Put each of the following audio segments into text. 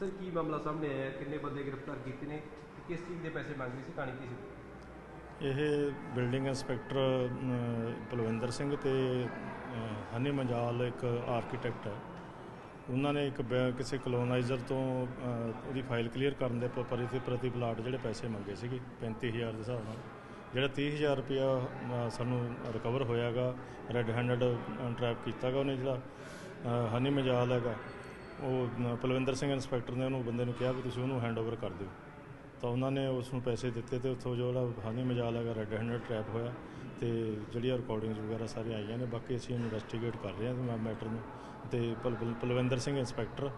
Sir ਕੀ ਮਾਮਲਾ ਸਾਹਮਣੇ ਆਇਆ? ਕਿੰਨੇ ਬੰਦੇ ਗ੍ਰਿਫਤਾਰ ਕੀਤੇ ਨੇ? ਤੇ ਕਿਸ ਚੀਜ਼ ਦੇ ਪੈਸੇ ਮੰਗਦੇ ਸੀ? ਕਹਾਣੀ ਕੀ ਸੀ? ਇਹ building inspector um, Balwinder Singh ਤੇ ਹਨੀ ਮੰਜਾਲ ਇੱਕ ਆਰਕੀਟੈਕਟ ਹੈ। ਉਹਨਾਂ ਨੇ ਇੱਕ ਬੈ- ਕਿਸੇ ਕਲੋਨਾਈਜ਼ਰ ਤੋਂ ਉਹਦੀ ਫਾਈਲ ਕਲੀਅਰ ਕਰਨ ਦੇ ਪ- ਪ੍ਰਤੀ ਪ੍ਰਤੀ ਪਲਾਟ ਜਿਹੜੇ ਪੈਸੇ ਮੰਗੇ ਸੀਗੇ 35000 ਦੇ ਹਿਸਾਬ ਨਾਲ। ਜਿਹੜਾ 30000 ਰੁਪਇਆ ਸਾਨੂੰ ਰਿਕਵਰ ਹੋਇਆਗਾ ਰੈੱਡ ਹੈਂਡਡ ਟਰੈਪ ਕੀਤਾਗਾ ਉਹਨੇ ਜਿਹੜਾ ਹਨੀ ਮੰਜਾਲ ਹੈਗਾ। ਉਹ ਪਲਵਿੰਦਰ ਸਿੰਘ ਇੰਸਪੈਕਟਰ ਨੇ ਉਹਨੂੰ ਬੰਦੇ ਨੂੰ ਕਿਹਾ ਵੀ ਤੁਸੀਂ ਉਹਨੂੰ ਹੈਂਡਓਵਰ ਕਰ ਦਿਓ। ਤਾਂ ਉਹਨਾਂ ਨੇ ਉਸ ਨੂੰ ਪੈਸੇ ਦਿੱਤੇ ਤੇ ਉੱਥੋਂ ਜੋ ਜਿਹੜਾ ਹਾਨੀ ਮਜਾਲ ਹੈਗਾ ਰੈੱਡ ਹੈਂਡਡ ਟਰੈਪ ਹੋਇਆ ਤੇ ਜਿਹੜੀਆਂ ਰਿਕਾਰਡਿੰਗਸ ਵਗੈਰਾ ਸਾਰੀਆਂ ਆਈਆਂ ਨੇ ਬਾਕੀ ਅਸੀਂ ਇਨਵੈਸਟੀਗੇਟ ਕਰ ਰਹੇ ਹਾਂ ਮੈਟਰ ਨੂੰ। ਤੇ ਪਲ- ਪਲਵਿੰਦਰ ਸਿੰਘ ਇੰਸਪੈਕਟਰ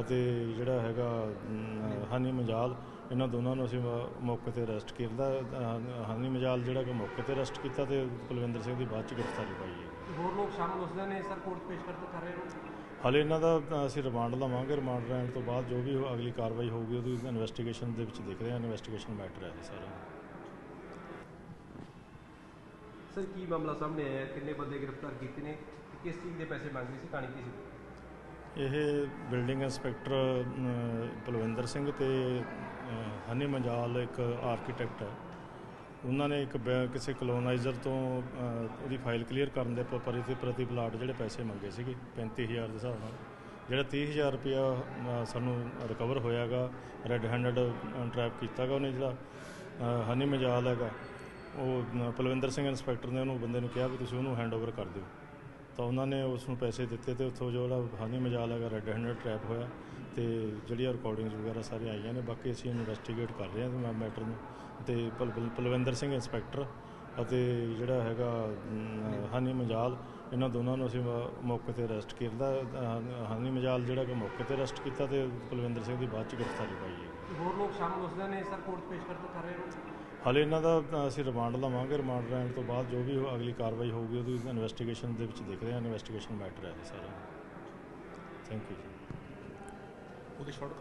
ਅਤੇ ਜਿਹੜਾ ਹੈਗਾ ਅਮ, ਹਾਨੀ ਮਜਾਲ ਇਹਨਾਂ ਦੋਨਾਂ ਨੂੰ ਅਸੀਂ ਮੌਕੇ ਤੇ ਅਰੈਸਟ ਕੀਤਾ ਅ, ਹਾਨੀ ਮਜਾਲ ਜਿਹੜਾ ਕਿ ਮੌਕੇ ਤੇ ਅਰੈਸਟ ਕੀਤਾ ਤੇ ਪਲਵਿੰਦਰ ਸਿੰਘ ਦੀ ਬਾਅਦ ਚ ਗ੍ਰਿਫਤਾਰੀ ਪਾਈ ਹੈ। ਹੋਰ ਲੋਕ ਸ਼ਾਮਲ ਉਸਦੇ ਨੇ ਸਰ ਕੋਰਟ ਪੇਸ਼ ਕਰ ਰਹੇ ਨੇ? ਹਾਲੇ ਇਹਨਾਂ ਦਾ ਅਸੀਂ ਰਿਮਾਂਡ ਲਵਾਂਗੇ। ਰਿਮਾਂਡ ਲੈਣ ਤੋਂ ਬਾਅਦ ਜੋ ਵੀ ਅਗਲੀ ਕਾਰਵਾਈ ਹੋਊਗੀ ਉਹਦੀ ਇਨਵੈਸਟੀਗੇਸ਼ਨ ਦੇ ਵਿੱਚ ਦੇਖਦੇ ਹਾਂ ਇਨਵੈਸਟੀਗੇਸ਼ਨ ਮੈਟਰ ਹੈ ਸਾਰਾ। ਸਰ ਕੀ ਮਾਮਲਾ ਸਾਹਮਣੇ ਆਇਆ? ਕਿੰਨੇ ਬੰਦੇ ਗ੍ਰਿਫਤਾਰ ਕੀਤੇ ਨੇ? ਕਿਸ ਚੀਜ਼ ਦੇ ਪੈਸੇ ਮੰਗ ਰਹੇ ਸੀ? ਕਹਾਣੀ ਕੀ ਸੀ? ਇਹ building inspector um, Balwinder Singh ਤੇ ਹਨੀ ਮੰਜਾਲ ਇੱਕ ਆਰਕੀਟੈਕਟ ਹੈ। ਉਹਨਾਂ ਨੇ ਇੱਕ ਬੈ- ਕਿਸੇ ਕਲੋਨਾਈਜ਼ਰ ਤੋਂ ਉਹਦੀ ਫਾਈਲ ਕਲੀਅਰ ਕਰਨ ਦੇ ਪ- ਪ੍ਰਤੀ ਪ੍ਰਤੀ ਪਲਾਟ ਜਿਹੜੇ ਪੈਸੇ ਮੰਗੇ ਸੀਗੇ 35000 ਦੇ ਹਿਸਾਬ ਨਾਲ। ਜਿਹੜਾ 30000 ਰੁਪਇਆ ਸਾਨੂੰ ਰਿਕਵਰ ਹੋਇਆਗਾ ਰੈੱਡ ਹੈਂਡਡ ਟਰੈਪ ਕੀਤਾਗਾ ਉਹਨੇ ਜਿਹੜਾ ਹਨੀ ਮੰਜਾਲ ਹੈਗਾ, ਉਹ ਪਲਵਿੰਦਰ ਸਿੰਘ ਇੰਸਪੈਕਟਰ ਨੇ ਉਹਨੂੰ ਬੰਦੇ ਨੂੰ ਕਿਹਾ ਵੀ ਤੁਸੀਂ ਉਹਨੂੰ ਹੈਂਡਓਵਰ ਕਰ ਦਿਓ। ਤਾਂ ਉਹਨਾਂ ਨੇ ਉਸ ਨੂੰ ਪੈਸੇ ਦਿੱਤੇ ਤੇ ਉੱਥੋਂ ਜੋ ਜਿਹੜਾ ਹਾਨੀ ਮਜਾਲ ਹੈਗਾ ਰੈੱਡ ਹੈਂਡਡ ਟਰੈਪ ਹੋਇਆ ਤੇ ਜਿਹੜੀਆਂ ਰਿਕਾਰਡਿੰਗਸ ਵਗੈਰਾ ਸਾਰੀਆਂ ਆਈਆਂ ਨੇ ਬਾਕੀ ਅਸੀਂ ਇਨਵੈਸਟੀਗੇਟ ਕਰ ਰਹੇ ਹਾਂ ਮੈਟਰ ਨੂੰ। ਤੇ ਪਲ- ਪਲ- ਪਲਵਿੰਦਰ ਸਿੰਘ ਇੰਸਪੈਕਟਰ ਅਤੇ ਜਿਹੜਾ ਹੈਗਾ ਅਮ, ਹਾਨੀ ਮਜਾਲ ਇਹਨਾਂ ਦੋਨਾਂ ਨੂੰ ਅਸੀਂ ਮੌਕੇ ਤੇ ਅਰੈਸਟ ਕੀਤਾ। ਅ, ਹਾਨੀ ਮਜਾਲ ਜਿਹੜਾ ਕਿ ਮੌਕੇ ਤੇ ਅਰੈਸਟ ਕੀਤਾ ਤੇ ਪਲਵਿੰਦਰ ਸਿੰਘ ਦੀ ਬਾਅਦ ਚ ਗ੍ਰਿਫਤਾਰੀ ਪਾਈ ਹੈ। ਹੋਰ ਲੋਕ ਸ਼ਾਮਲ ਉਸਦੇ ਨੇ ਸਰ ਕੋਰਟ ਪੇਸ਼ ਕਰ ਕਰ ਰਹੇ ਨੇ? ਹਾਲੇ ਇਹਨਾਂ ਦਾ ਅਸੀਂ ਰਿਮਾਂਡ ਲਵਾਂਗੇ ਰਿਮਾਂਡ ਲੈਣ ਤੋਂ ਬਾਅਦ ਜੋ ਵੀ ਹੋ- ਅਗਲੀ ਕਾਰਵਾਈ ਹੋਊਗੀ ਉਹਦੀ ਇਨਵੈਸਟੀਗੇਸ਼ਨ ਦੇ ਵਿੱਚ ਦੇਖਦੇ ਹਾਂ ਇਨਵੈਸਟੀਗੇਸ਼ਨ ਮੈਟਰ ਹੈ ਸਾਰਾ। ਥੈਂਕ ਯੂ ਉਹਦੀ ਸ਼ਾਰਟ